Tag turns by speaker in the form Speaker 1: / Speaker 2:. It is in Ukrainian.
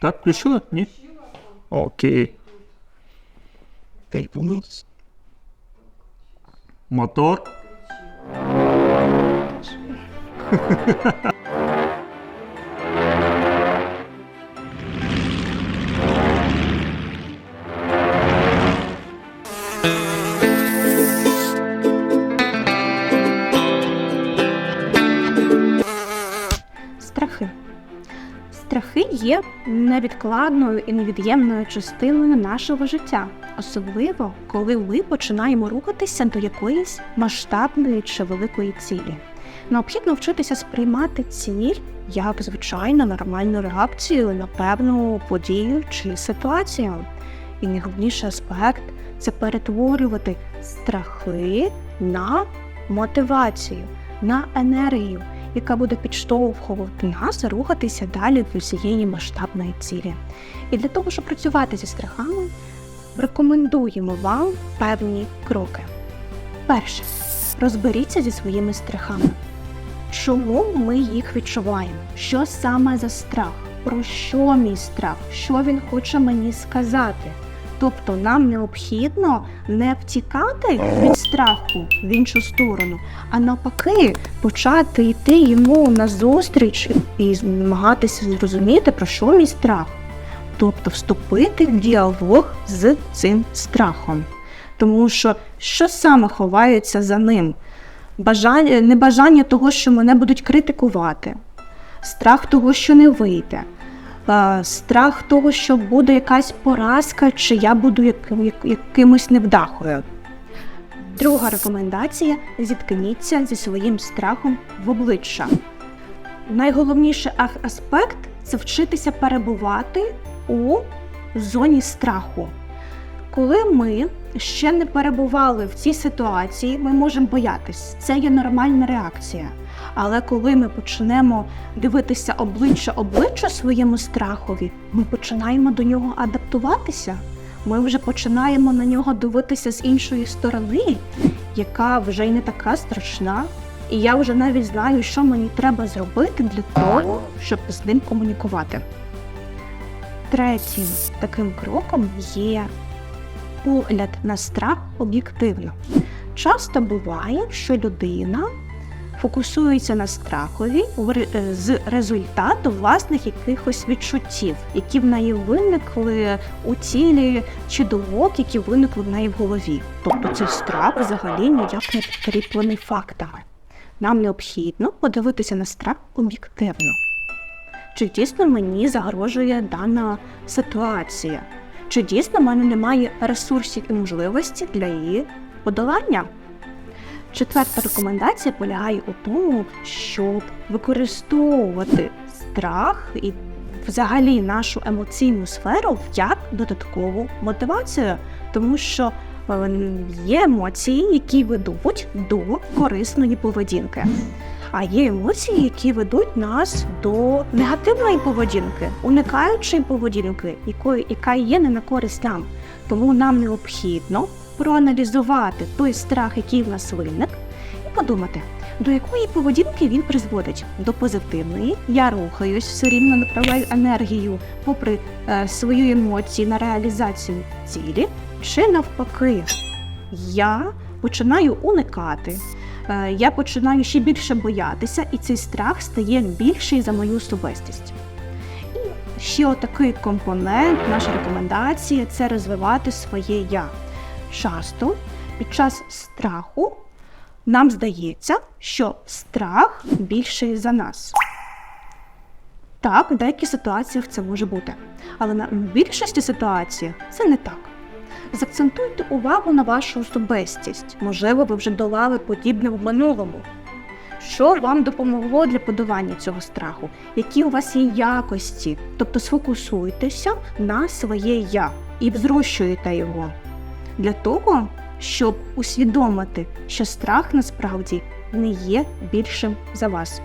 Speaker 1: Так, включила? Ні? Окей. Мотор.
Speaker 2: Є невідкладною і невід'ємною частиною нашого життя, особливо коли ми починаємо рухатися до якоїсь масштабної чи великої цілі. Необхідно вчитися сприймати ціль як звичайно нормальну реакцію на певну подію чи ситуацію. І найголовніший аспект це перетворювати страхи на мотивацію, на енергію, яка буде підштовхувати нас рухатися далі до цієї масштабної цілі. І для того, щоб працювати зі страхами, рекомендуємо вам певні кроки. Перше, розберіться зі своїми страхами. Чому ми їх відчуваємо? Що саме за страх? Про що мій страх? Що він хоче мені сказати? Тобто нам необхідно не втікати від страху в іншу сторону, а навпаки, почати йти йому назустріч і намагатися зрозуміти, про що мій страх. Тобто вступити в діалог з цим страхом. Тому що що саме ховається за ним? Бажання, небажання того, що мене будуть критикувати, страх того, що не вийде, страх того, що буде якась поразка, чи я буду яким- якимось невдахою. Друга рекомендація зіткніться зі своїм страхом в обличчя. Найголовніший аспект це вчитися перебувати у зоні страху. Коли ми ще не перебували в цій ситуації, ми можемо боятись. Це є нормальна реакція. Але коли ми почнемо дивитися обличчя обличчя своєму страхові, ми починаємо до нього адаптуватися. Ми вже починаємо на нього дивитися з іншої сторони, яка вже й не така страшна. І я вже навіть знаю, що мені треба зробити для того, щоб з ним комунікувати. Третім таким кроком є погляд на страх об'єктивно. Часто буває, що людина фокусується на страхові е, з результату власних якихось відчуттів, які в неї виникли у тілі чи думок, які виникли в неї в голові. Тобто цей страх взагалі ніяк не підкріплений фактами. Нам необхідно подивитися на страх об'єктивно. Чи дійсно мені загрожує дана ситуація? Чи дійсно в мене немає ресурсів і можливості для її подолання? Четверта рекомендація полягає у тому, щоб використовувати страх і взагалі нашу емоційну сферу як додаткову мотивацію, тому що е, є емоції, які ведуть до корисної поведінки. А є емоції, які ведуть нас до негативної поведінки, уникаючої поведінки, якої, яка є не на користь нам. Тому нам необхідно проаналізувати той страх, який в нас виник, і подумати, до якої поведінки він призводить. До позитивної я рухаюсь, все рівно направляю енергію, попри е, свої емоції на реалізацію цілі, чи навпаки, я починаю уникати. Е, Я починаю ще більше боятися, і цей страх стає більший за мою особистість. І ще отакий компонент, наша рекомендація це розвивати своє я. Часто під час страху нам здається, що страх більший за нас. Так, в деяких ситуаціях це може бути. Але на більшості ситуацій це не так. Закцентуйте увагу на вашу особистість. Можливо, ви вже долали подібне в минулому. Що вам допомогло для подолання цього страху? Які у вас є якості? Тобто сфокусуйтеся на своє я і взрощуєте його для того, щоб усвідомити, що страх насправді не є більшим за вас.